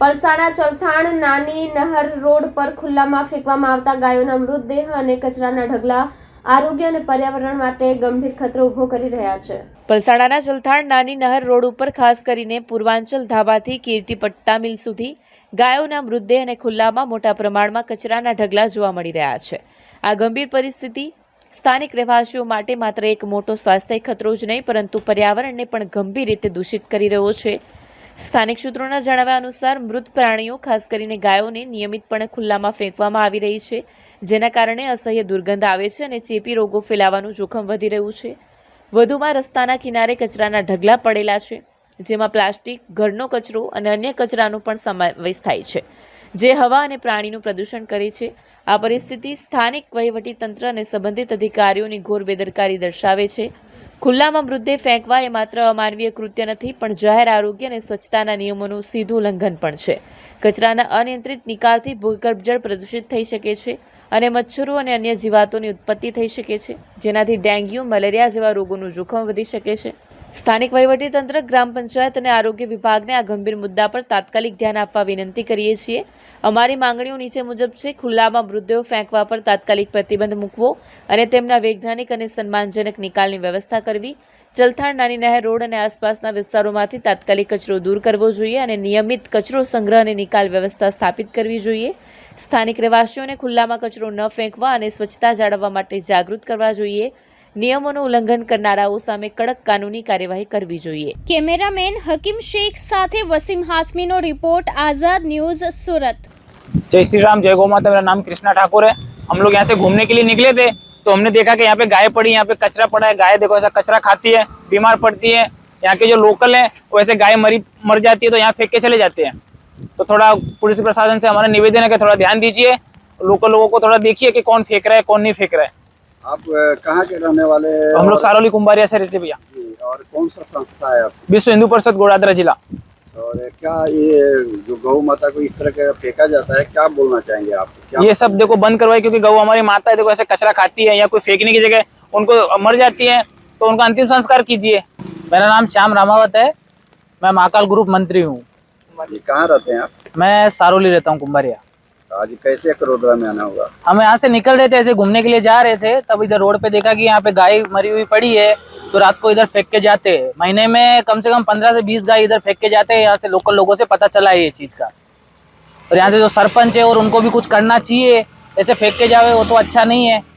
પલસાણા ચલથાણ નાની નહર રોડ પર ખુલ્લામાં ફેંકવામાં આવતા ગાયોના મૃતદેહ અને કચરાના ઢગલા આરોગ્ય અને પર્યાવરણ માટે ગંભીર ખતરો ઊભો કરી રહ્યા છે. પલસાણાના ચલથાણ નાની નહર રોડ ઉપર ખાસ કરીને પૂર્વાંચલ ધાબાથી કીર્તિ પટ્ટા મિલ સુધી ગાયોના મૃતદેહ અને ખુલ્લામાં મોટા પ્રમાણમાં કચરાના ઢગલા જોવા મળી રહ્યા છે. આ ગંભીર પરિસ્થિતિ સ્થાનિક રહેવાસીઓ માટે માત્ર એક મોટો સ્વાસ્થ્ય ખતરો જ નહીં, પરંતુ પર્યાવરણને પણ ગંભીર રીતે દૂષિત કરી રહ્યો છે. સ્થાનિક સૂત્રોના જણાવ્યા અનુસાર મૃત પ્રાણીઓ, ખાસ કરીને ગાયોને નિયમિતપણે ખુલ્લામાં ફેંકવામાં આવી રહી છે, જેના કારણે અસહ્ય દુર્ગંધ આવે છે અને ચેપી રોગો ફેલાવાનું જોખમ વધી રહ્યું છે. વધુમાં રસ્તાના કિનારે કચરાના ઢગલા પડેલા છે, જેમાં પ્લાસ્ટિક, ઘરનો કચરો અને અન્ય કચરાનો પણ સમાવેશ થાય છે, જે હવા અને પ્રાણીનું પ્રદૂષણ કરે છે. આ પરિસ્થિતિ સ્થાનિક વહીવટીતંત્ર અને સંબંધિત અધિકારીઓની ઘોર બેદરકારી દર્શાવે છે. ખુલ્લામાં મૃતદેહ ફેંકવા એ માત્ર અમાનવીય કૃત્ય નથી, પણ જાહેર આરોગ્ય અને સ્વચ્છતાના નિયમોનું સીધું ઉલ્લંઘન પણ છે. કચરાના અનિયંત્રિત નિકાલથી ભૂગર્ભજળ પ્રદૂષિત થઈ શકે છે અને મચ્છરો અને અન્ય જીવાતોની ઉત્પત્તિ થઈ શકે છે, જેનાથી ડેન્ગ્યુ, મલેરિયા જેવા રોગોનું જોખમ વધી શકે છે. સ્થાનિક વહીવટીતંત્ર, ગ્રામ પંચાયત અને આરોગ્ય વિભાગને આ ગંભીર મુદ્દા પર તાત્કાલિક ધ્યાન આપવા વિનંતી કરીએ છીએ. અમારી માંગણીઓ નીચે મુજબ છે, ખુલ્લામાં મૃતદેહો ફેંકવા પર તાત્કાલિક પ્રતિબંધ મૂકવો અને તેમના વૈજ્ઞાનિક અને સન્માનજનક નિકાલની વ્યવસ્થા કરવી. ચલથાણ નાની નહેર રોડ અને આસપાસના વિસ્તારોમાંથી તાત્કાલિક કચરો દૂર કરવો જોઈએ અને નિયમિત કચરો સંગ્રહ અને નિકાલ વ્યવસ્થા સ્થાપિત કરવી જોઈએ. સ્થાનિક રહેવાસીઓને ખુલ્લામાં કચરો ન ફેંકવા અને સ્વચ્છતા જાળવવા માટે જાગૃત કરવા જોઈએ. नियमों નિયમોનું ઉલ્લંઘન कड़क कानूनी कार्यवाही કાનૂની जो કરવી જોઈએ. हकीम शेख साथ वसीम વસીમ नो रिपोर्ट आज़ाद न्यूज़ सूरत जय श्री राम जय गौ माता मेरा नाम कृष्णा ठाकुर है हम लोग यहाँ से घूमने के लिए निकले थे तो हमने देखा कि यहाँ पे गाय पड़ी यहाँ पे कचरा पड़ा है गाय देखो ऐसा कचरा खाती है बीमार पड़ती है यहाँ के जो लोकल है वैसे गाय मरी मर जाती है तो यहाँ फेंक के चले जाते हैं तो थोड़ा पुलिस प्रशासन से हमारा निवेदन है कि थोड़ा ध्यान दीजिए लोकल लोगों को थोड़ा देखिए कि कौन फेंक रहा है कौन नहीं फेंक रहा है आप कहाँ के रहने वाले हम लोग सारोली कुंभारिया से रहते भैया। और कौन सा संस्था है आपकी? विश्व हिंदू परिषद गोड़ादरा जिला। और क्या ये जो गौ माता को इस तरह का फेंका जाता है क्या बोलना चाहेंगे आप? क्या ये सब देखो बंद करवाए क्योंकि गौ हमारी माता है देखो ऐसे कचरा खाती है या कोई फेंकने की जगह उनको मर जाती है तो उनका अंतिम संस्कार कीजिए। मेरा नाम श्याम रामावत है मैं महाकाल ग्रुप मंत्री हूँ। कहाँ रहते हैं आप? मैं सारोली रहता हूँ कुंभारिया। आज कैसे करोदरा में आना होगा? हम यहाँ से निकल रहे थे, ऐसे घूमने के लिए जा रहे थे, तब इधर रोड पे देखा कि यहाँ पे गाय मरी हुई पड़ी है तो रात को इधर फेंक के जाते हैं। महीने में कम से कम पंद्रह से बीस गाय इधर फेंक के जाते हैं, यहाँ से लोकल लोगों से पता चला है ये चीज़ का। और यहाँ से जो सरपंच है और उनको भी कुछ करना चाहिए, ऐसे फेंक के जावे वो तो अच्छा नहीं है।